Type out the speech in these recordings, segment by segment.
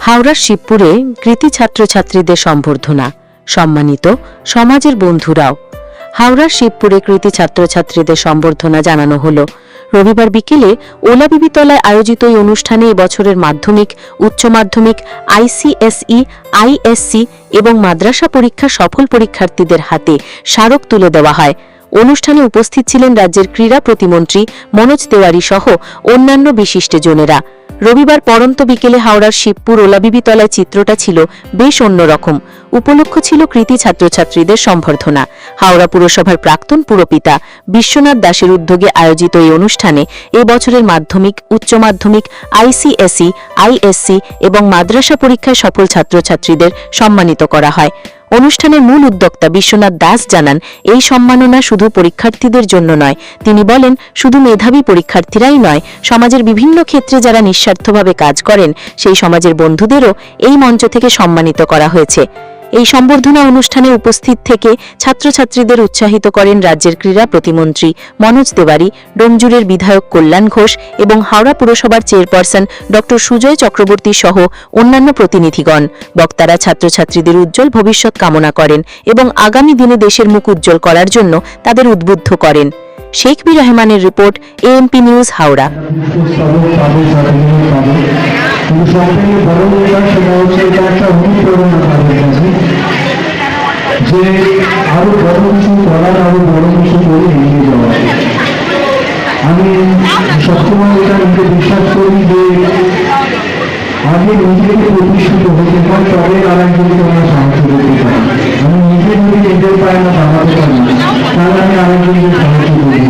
হাওড়ার শিবপুরে কৃতি ছাত্রছাত্রীদের সম্বর্ধনা, সম্মানিত সমাজের বন্ধুরাও। হাওড়ার শিবপুরে কৃতি ছাত্রছাত্রীদের সম্বর্ধনা জানানো হলো। রবিবার বিকেলে ওলাবিবিতলায় আয়োজিত এই অনুষ্ঠানে এবছরের মাধ্যমিক, উচ্চ মাধ্যমিক, আইসিএসই, আইএসসি এবং মাদ্রাসা পরীক্ষা সফল পরীক্ষার্থীদের হাতে স্মারক তুলে দেওয়া হয়। অনুষ্ঠানে উপস্থিত ছিলেন রাজ্যের ক্রীড়া প্রতিমন্ত্রী মনোজ তেওয়ারি সহ অন্যান্য বিশিষ্টজনেরা রবিবার পরন্ত বিকেলে হাওড়ার শিবপুর ওলাবিবিতলায় চিত্রটা ছিল বেশ অন্যরকম। উপলক্ষ ছিল কৃতি ছাত্রছাত্রীদের সম্বর্ধনা। হাওড়া পুরসভার প্রাক্তন পুরপিতা বিশ্বনাথ দাসের উদ্যোগে আয়োজিত এই অনুষ্ঠানে এ বছরের মাধ্যমিক, উচ্চ মাধ্যমিক, আইসিএসই, আইএসসি এবং মাদ্রাসা পরীক্ষায় সফল ছাত্রছাত্রীদের সম্মানিত করা হয়। অনুষ্ঠানের মূল উদ্যোক্তা বিশ্বনাথ দাস জানান, এই সম্মাননা শুধু পরীক্ষার্থীদের জন্য নয়। তিনি বলেন, শুধু মেধাবী পরীক্ষার্থীরাই নয়, সমাজের বিভিন্ন ক্ষেত্রে যারা নিঃস্বার্থভাবে কাজ করেন, সেই সমাজের বন্ধুদেরও এই মঞ্চ থেকে সম্মানিত করা হয়েছে। এই সম্বর্ধনা অনুষ্ঠানে উপস্থিত থেকে ছাত্রছাত্রীদের উৎসাহিত করেন রাজ্যের ক্রীড়া প্রতিমন্ত্রী মনোজ তেওয়ারি ডোমজুরের বিধায়ক কল্যাণ ঘোষ এবং হাওড়া পুরসভার চেয়ারপারসন ড সুজয় চক্রবর্তী সহ অন্যান্য প্রতিনিধিগণ। বক্তারা ছাত্রছাত্রীদের উজ্জ্বল ভবিষ্যৎ কামনা করেন এবং আগামী দিনে দেশের মুখ উজ্জ্বল করার জন্য তাদের উদ্বুদ্ধ করেন। শেখ বি রহমানের report A M P news Howrah. কিন্তু সব থেকে বড় ব্যাপার সেটা হচ্ছে এটা একটা অনুপ্রেরণা তাদের কাছে। যে আরও বড় কিছু করার, আরও বড় কিছু করে এগিয়ে যাওয়া। আমি সবসময় এটা নিজে বিশ্বাস করি যে আগে নিজেকে প্রতিষ্ঠিত হতে হয়, তবে আর একজনকে আমরা সাহায্য করতে পারি। আমি নিজে যদি নিজের পায়ে না দাঁড়াতে পারি, তাহলে আমি আরেকজনকে সাহায্য করতে পারি।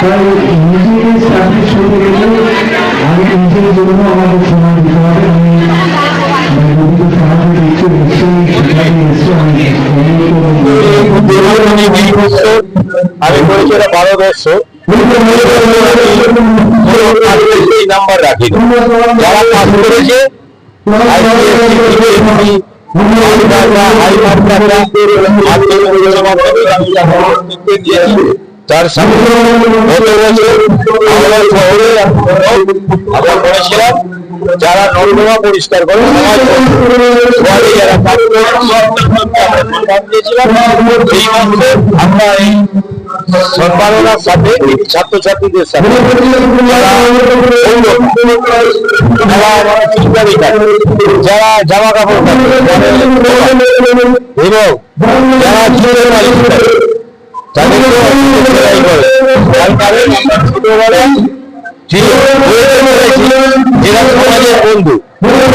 তাই নিজেকে স্ট্যাবলিশ হতে গেলে আগে নিজের জন্য আমাদের সময় দিতে হবে আমি মানে যদি সাহায্য দিচ্ছে নিশ্চয়ই সেখানে এসছে আমি আমি করেছি এটা এই নাম্বার রাখি যারা পাস করেছে তার সাথে গত আমরা শহরে আমরা করেছিলাম যারা নর্দমা পরিষ্কার করে আমরা সাথে ছাত্রছাত্রীদের সাথে যারা জামা কাপড় এবং যারা ছোটবেলায় বন্ধু।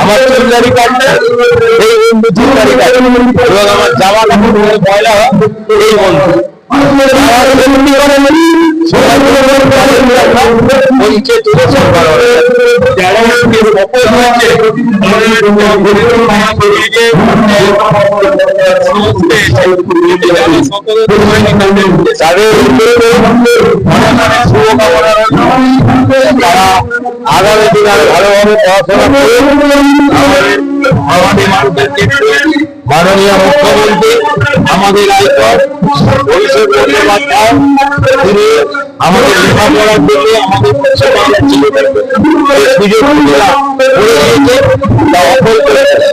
আমার চুলদারি কাটলে এই বন্ধু চুলদারি কাটে এবং আমার জামা কাপড় ময়লা এই বন্ধু। তাদের শুভকামনা তারা আগামী দিন ভালোভাবে পড়াশোনা করে আমাদের মাননীয় মুখ্যমন্ত্রী আমাদের তিনি আমাদের লেখাপড়ার দিকে আমাদের সুযোগ সুবিধা করে দিয়েছে তা অফল করেছে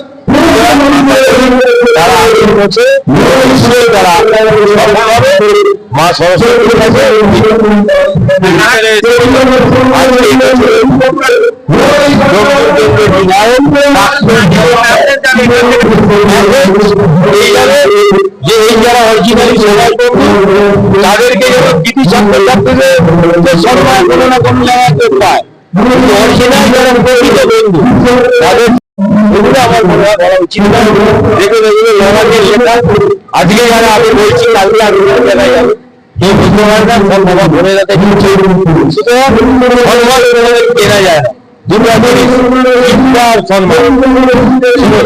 তারা মা সরস্বতীর কাছে যে এই যারা অরিজিনালি সেলাই করবে তাদেরকে যেন কৃতি ছাত্রছাত্রীদের সম্মান কোনো না কোনো জায়গায় কেউ পায় অরিজিনাল যারা প্রকৃত বন্ধু তাদের এগুলো আমার মনে হয় বলা উচিত না দেখুন এগুলো লড়াকে লেখা আজকে যারা আমি বলছি কালকে আগে জানাই যাবে কেনা যায়।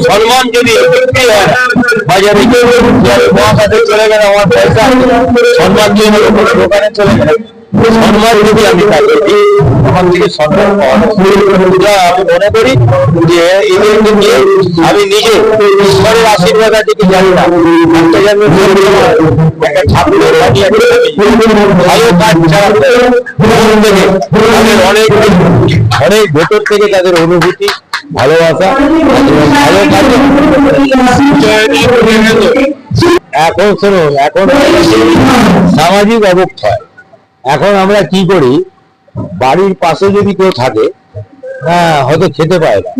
সম্মান। যদি বাজারে চলে গেলে আমার পয়সা। সম্মান যদি দোকানে চলে গেলে আমি নিজে ঈশ্বরের আশীর্বাদ আছে কি জানি না তাদের অনেক অনেক ভেতর থেকে তাদের অনুভূতি ভালোবাসা এখন শুনুন, এখন সামাজিক অবক্ষয়। এখন আমরা কি করি বাড়ির পাশে যদি কেউ থাকে হ্যাঁ হয়তো খেতে পায় না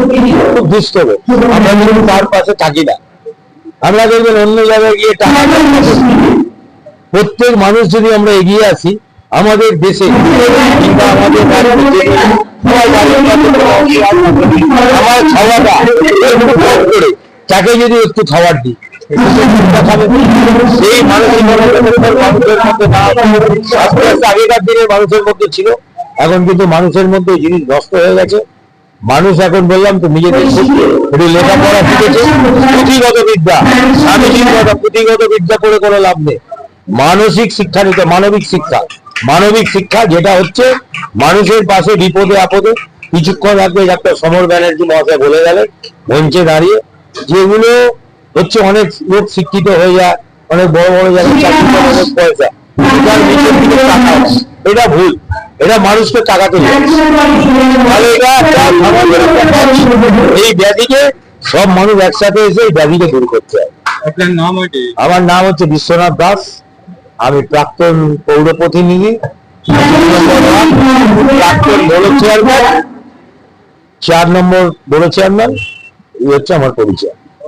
খুব লোক। আমরা কিন্তু তার পাশে থাকি না আমরা দেখবেন অন্য জায়গায় গিয়ে টাকা প্রত্যেক মানুষ যদি আমরা এগিয়ে আসি, আমাদের দেশে কিংবা আমাদের আমার খাওয়াটা করে, তাকে যদি একটু খাবার দিই। একটু মানসিক শিক্ষা নিতে, মানবিক শিক্ষা। মানবিক শিক্ষা যেটা হচ্ছে, মানুষের পাশে বিপদে আপদে কিছুক্ষণ আগে ডাক্তার সমর ব্যানার্জি মহাশয় বলে গেলেন, মঞ্চে দাঁড়িয়ে, যেগুলো হচ্ছে অনেক লোক শিক্ষিত হয়ে যায় অনেক বড় বড় জায়গায় অনেক পয়সা। এটা ভুল। এটা মানুষকে একটা ব্যাধি। এই ব্যাধিকে সব মানুষ একসাথে এসে এই ব্যাধিকে দূর করতে হয়। নাম আমার নাম হচ্ছে বিশ্বনাথ দাস। আমি প্রাক্তন পৌর প্রতিনিধি প্রাক্তন বড় চেয়ারম্যান। চার নম্বর বড় চেয়ারম্যান। এই হচ্ছে আমার পরিচয়।